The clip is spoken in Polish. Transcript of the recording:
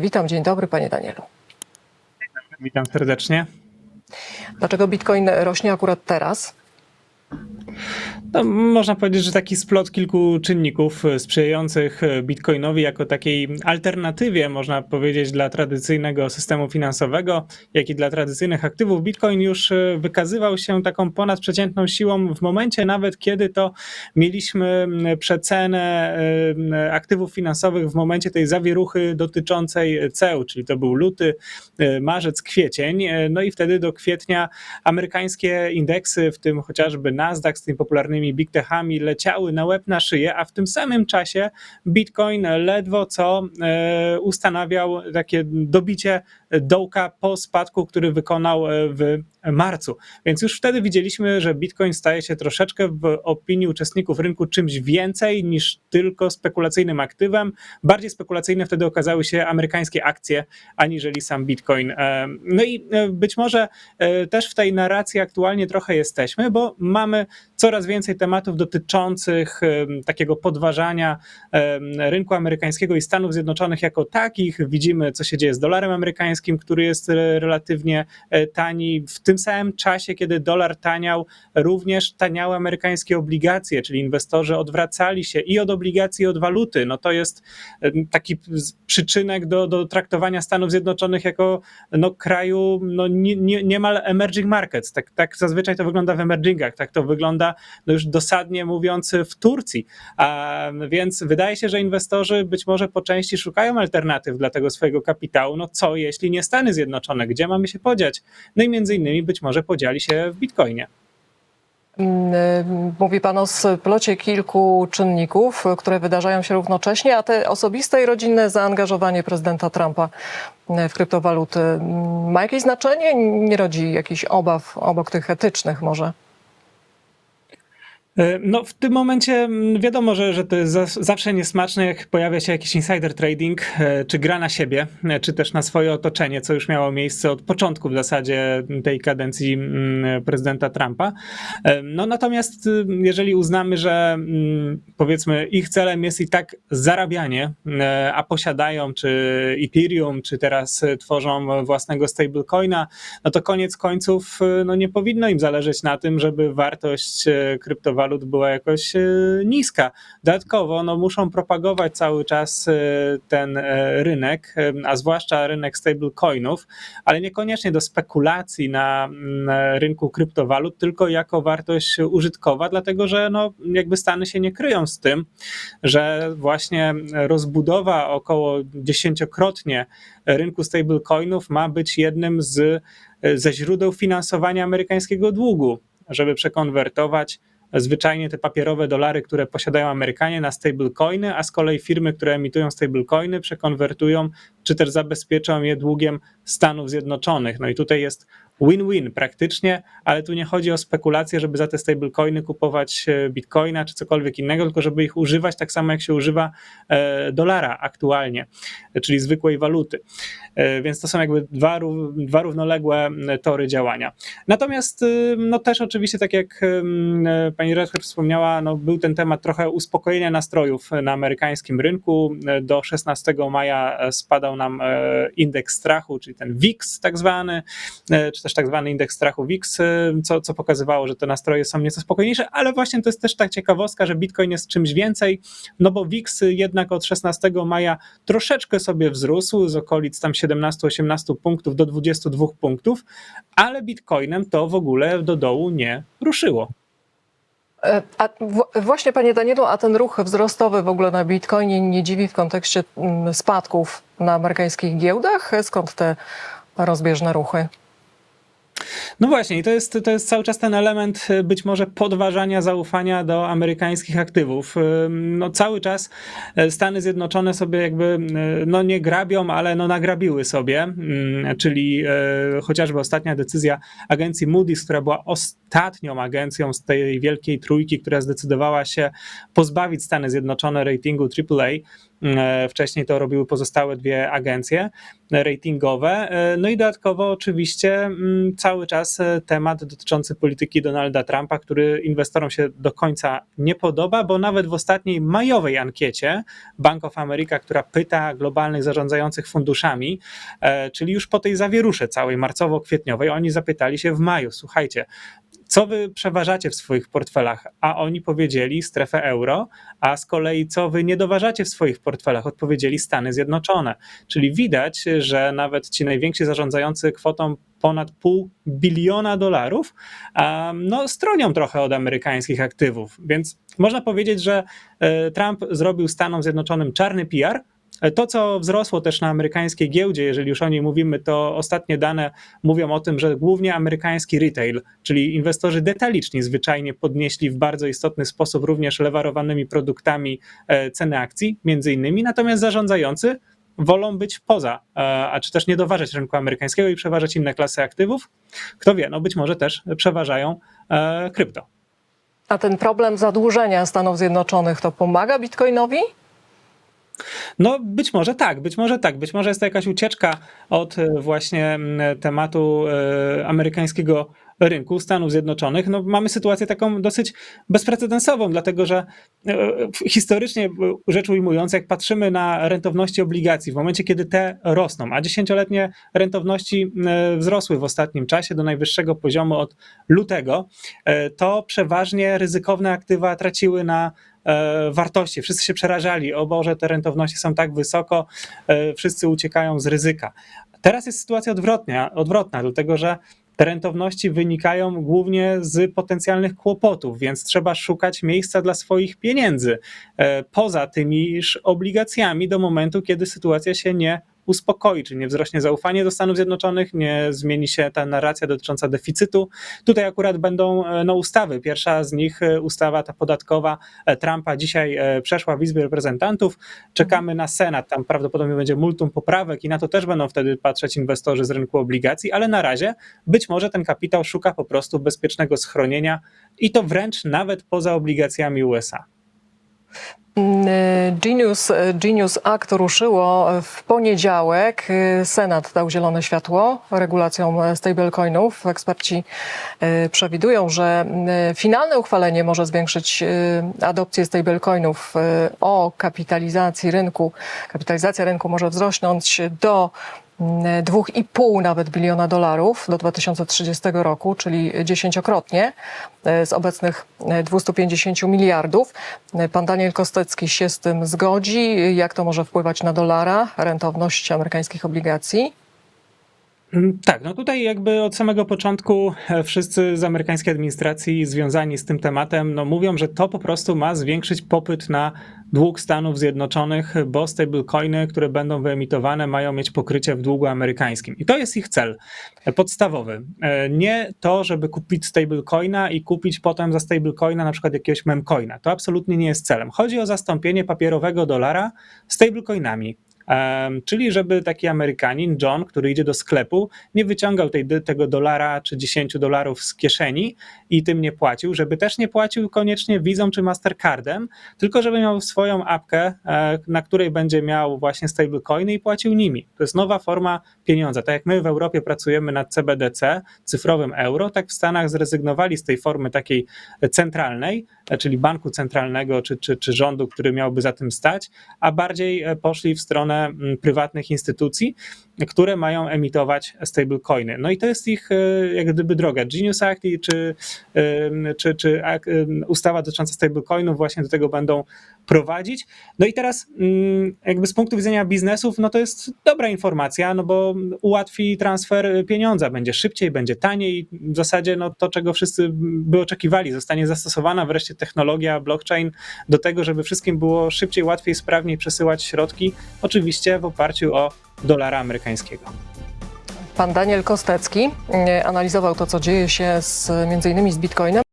Witam, dzień dobry panie Danielu. Witam serdecznie. Dlaczego bitcoin rośnie akurat teraz? No, można powiedzieć, że taki splot kilku czynników e, sprzyjających e, Bitcoinowi jako takiej alternatywie, można powiedzieć, dla tradycyjnego systemu finansowego, jak i dla tradycyjnych aktywów. Bitcoin już e, wykazywał się taką ponadprzeciętną siłą w momencie nawet, kiedy to mieliśmy przecenę aktywów finansowych w momencie tej zawieruchy dotyczącej CEU, czyli to był luty, marzec, kwiecień. No i wtedy do kwietnia amerykańskie indeksy, w tym chociażby Nasdaq z tymi popularnymi big techami, leciały na łeb na szyję, a w tym samym czasie Bitcoin ledwo co e, ustanawiał takie dobicie dołka po spadku, który wykonał e, w marcu. Więc już wtedy widzieliśmy, że Bitcoin staje się troszeczkę w opinii uczestników rynku czymś więcej niż tylko spekulacyjnym aktywem. Bardziej spekulacyjne wtedy okazały się amerykańskie akcje, aniżeli sam Bitcoin. E, No i e, być może też w tej narracji aktualnie trochę jesteśmy, bo mamy coraz więcej tematów dotyczących takiego podważania rynku amerykańskiego i Stanów Zjednoczonych jako takich. Widzimy, co się dzieje z dolarem amerykańskim, który jest e, relatywnie e, tani. W tym samym czasie, kiedy dolar taniał, również taniały amerykańskie obligacje, czyli inwestorzy odwracali się i od obligacji, i od waluty. No to jest em, taki przyczynek do, do traktowania Stanów Zjednoczonych jako no, kraju no, nie, nie, niemal emerging markets. Tak, tak zazwyczaj to wygląda w emergingach, tak to wygląda no już dosadnie mówiąc w Turcji. A, więc wydaje się, że inwestorzy być może po części szukają alternatyw dla tego swojego kapitału. No co jeśli nie Stany Zjednoczone? Gdzie mamy się podziać? No i między innymi być może podzieli się w Bitcoinie. Mm, y, Mówi pan o splocie kilku czynników, które wydarzają się równocześnie, a te osobiste i rodzinne zaangażowanie prezydenta Trumpa y, w kryptowaluty mm, ma jakieś znaczenie? Nie rodzi jakichś obaw obok tych etycznych może? E, No, w tym momencie mm, wiadomo, że, że to jest za- zawsze niesmaczne, jak pojawia się jakiś insider trading, e, czy gra na siebie, e, czy też na swoje otoczenie, co już miało miejsce od początku w zasadzie tej kadencji mm, prezydenta Trumpa. No natomiast y, jeżeli uznamy, że mm, powiedzmy ich celem jest i tak zarabianie, a posiadają czy Ethereum, czy teraz tworzą własnego stablecoina, no to koniec końców y, no nie powinno im zależeć na tym, żeby wartość e, kryptowalut była jakoś e, niska. Dodatkowo no, muszą propagować cały czas e, ten e, rynek, a zwłaszcza rynek stablecoinów, ale niekoniecznie do spekulacji na rynku kryptowalut, tylko jako wartość użytkowa, dlatego że no, jakby Stany się nie kryją z tym, że właśnie rozbudowa około dziesięciokrotnie rynku stablecoinów ma być jednym z, ze źródeł finansowania amerykańskiego długu, żeby przekonwertować zwyczajnie te papierowe dolary, które posiadają Amerykanie na stablecoiny, a z kolei firmy, które emitują stablecoiny, przekonwertują czy też zabezpieczą je długiem Stanów Zjednoczonych. No i tutaj jest win-win praktycznie, ale tu nie chodzi o spekulacje, żeby za te stablecoiny kupować e, bitcoina czy cokolwiek innego, tylko żeby ich używać tak samo jak się używa e, dolara aktualnie, czyli zwykłej waluty. E, Więc to są jakby dwa, dwa równoległe tory działania. Natomiast y, no też oczywiście, tak jak pani redaktor wspomniała, no był ten temat trochę uspokojenia nastrojów na amerykańskim rynku. Do 16 maja spadał nam indeks strachu, czyli ten VIX tak zwany, czy też tak zwany indeks strachu VIX, co, co pokazywało, że te nastroje są nieco spokojniejsze, ale właśnie to jest też tak ciekawostka, że Bitcoin jest czymś więcej, no bo VIX jednak od 16 maja troszeczkę sobie wzrósł z okolic tam 17-18 punktów do 22 punktów, ale Bitcoinem to w ogóle do dołu nie ruszyło. E, A właśnie, panie Danielu, a ten ruch wzrostowy w ogóle na Bitcoinie nie dziwi w kontekście mm, spadków na amerykańskich giełdach? Skąd te rozbieżne ruchy? No właśnie, i to jest, to jest cały czas ten element y, być może podważania zaufania do amerykańskich aktywów. Y, No cały czas y, Stany Zjednoczone sobie jakby, no nie grabią, ale no nagrabiły sobie, mm, czyli chociażby ostatnia decyzja agencji Moody's, która była ostatnią agencją z tej wielkiej trójki, która zdecydowała się pozbawić Stany Zjednoczone ratingu AAA, Wcześniej to robiły pozostałe dwie agencje ratingowe. E, No i dodatkowo oczywiście mm, cały czas e, temat dotyczący polityki Donalda Trumpa, który inwestorom się do końca nie podoba, bo nawet w ostatniej majowej ankiecie Bank of America, która pyta globalnych zarządzających funduszami, e, czyli już po tej zawierusze całej marcowo-kwietniowej, oni zapytali się w maju, słuchajcie, co wy przeważacie w swoich portfelach? A oni powiedzieli strefę euro, a z kolei co wy nie doważacie w swoich portfelach? Odpowiedzieli Stany Zjednoczone. Czyli widać, że nawet ci najwięksi zarządzający kwotą ponad pół biliona dolarów, no, stronią trochę od amerykańskich aktywów. Więc można powiedzieć, że e, Trump zrobił Stanom Zjednoczonym czarny PR, to, co wzrosło też na amerykańskiej giełdzie, jeżeli już o niej mówimy, to ostatnie dane mówią o tym, że głównie amerykański retail, czyli inwestorzy detaliczni zwyczajnie podnieśli w bardzo istotny sposób również lewarowanymi produktami e, ceny akcji, między innymi, natomiast zarządzający wolą być poza, e, a czy też nie doważać rynku amerykańskiego i przeważać inne klasy aktywów. Kto wie, no być może też przeważają e, krypto. A ten problem zadłużenia Stanów Zjednoczonych to pomaga Bitcoinowi? No być może tak, być może tak. Być może jest to jakaś ucieczka od e, właśnie tematu e, amerykańskiego rynku Stanów Zjednoczonych. No, mamy sytuację taką dosyć bezprecedensową, dlatego że e, historycznie rzecz ujmując, jak patrzymy na rentowności obligacji, w momencie kiedy te rosną, a dziesięcioletnie rentowności wzrosły w ostatnim czasie do najwyższego poziomu od lutego, to przeważnie ryzykowne aktywa traciły na wartości. Wszyscy się przerażali, o Boże, te rentowności są tak wysoko, e, wszyscy uciekają z ryzyka. Teraz jest sytuacja odwrotnia, odwrotna, dlatego że te rentowności wynikają głównie z potencjalnych kłopotów, więc trzeba szukać miejsca dla swoich pieniędzy e, poza tymiż obligacjami do momentu, kiedy sytuacja się nie uspokoi, czy nie wzrośnie zaufanie do Stanów Zjednoczonych, nie zmieni się ta narracja dotycząca deficytu. Tutaj akurat będą e, no, ustawy. Pierwsza z nich, e, ustawa ta podatkowa e, Trumpa, dzisiaj przeszła w Izbie Reprezentantów. Czekamy na Senat, tam prawdopodobnie będzie multum poprawek i na to też będą wtedy patrzeć inwestorzy z rynku obligacji, ale na razie być może ten kapitał szuka po prostu bezpiecznego schronienia i to wręcz nawet poza obligacjami USA. Mm, Genius, Genius Act ruszyło w poniedziałek. Senat dał zielone światło regulacjom stablecoinów. Eksperci przewidują, że finalne uchwalenie może zwiększyć adopcję stablecoinów o kapitalizacji rynku. Kapitalizacja rynku może wzrosnąć do mm, 2,5 nawet biliona dolarów do 2030 roku, czyli dziesięciokrotnie z obecnych e, 250 miliardów. Pan Daniel Kostecki się z tym zgodzi. Jak to może wpływać na dolara, rentowność amerykańskich obligacji? Mm, Tak, no tutaj jakby od samego początku e, wszyscy z amerykańskiej administracji związani z tym tematem no mówią, że to po prostu ma zwiększyć popyt na dług Stanów Zjednoczonych, bo stablecoiny, które będą wyemitowane, mają mieć pokrycie w długu amerykańskim. I to jest ich cel e, podstawowy. E, Nie to, żeby kupić stablecoina i kupić potem za stablecoina na przykład jakiegoś memcoina. To absolutnie nie jest celem. Chodzi o zastąpienie papierowego dolara stablecoinami. Czyli żeby taki Amerykanin, John, który idzie do sklepu, nie wyciągał tej, tego dolara czy 10 dolarów z kieszeni i tym nie płacił, żeby też nie płacił koniecznie Vizą czy Mastercardem, tylko żeby miał swoją apkę, e, na której będzie miał właśnie stablecoiny i płacił nimi. To jest nowa forma pieniądza. Tak jak my w Europie pracujemy nad CBDC, cyfrowym euro, tak w Stanach zrezygnowali z tej formy takiej centralnej, e, czyli banku centralnego czy, czy, czy rządu, który miałby za tym stać, a bardziej e, poszli w stronę mm, prywatnych instytucji, które mają emitować stablecoiny. No i to jest ich e, jak gdyby droga. Genius Act i czy, czy, czy ustawa dotycząca stablecoinów właśnie do tego będą prowadzić. No i teraz mm, jakby z punktu widzenia biznesów, no to jest dobra informacja, no bo ułatwi transfer pieniądza, będzie szybciej, będzie taniej. W zasadzie no to, czego wszyscy by oczekiwali, zostanie zastosowana wreszcie technologia blockchain do tego, żeby wszystkim było szybciej, łatwiej, sprawniej przesyłać środki, oczywiście w oparciu o dolara amerykańskiego. Pan Daniel Kostecki e, analizował to, co dzieje się z, między innymi z Bitcoinem.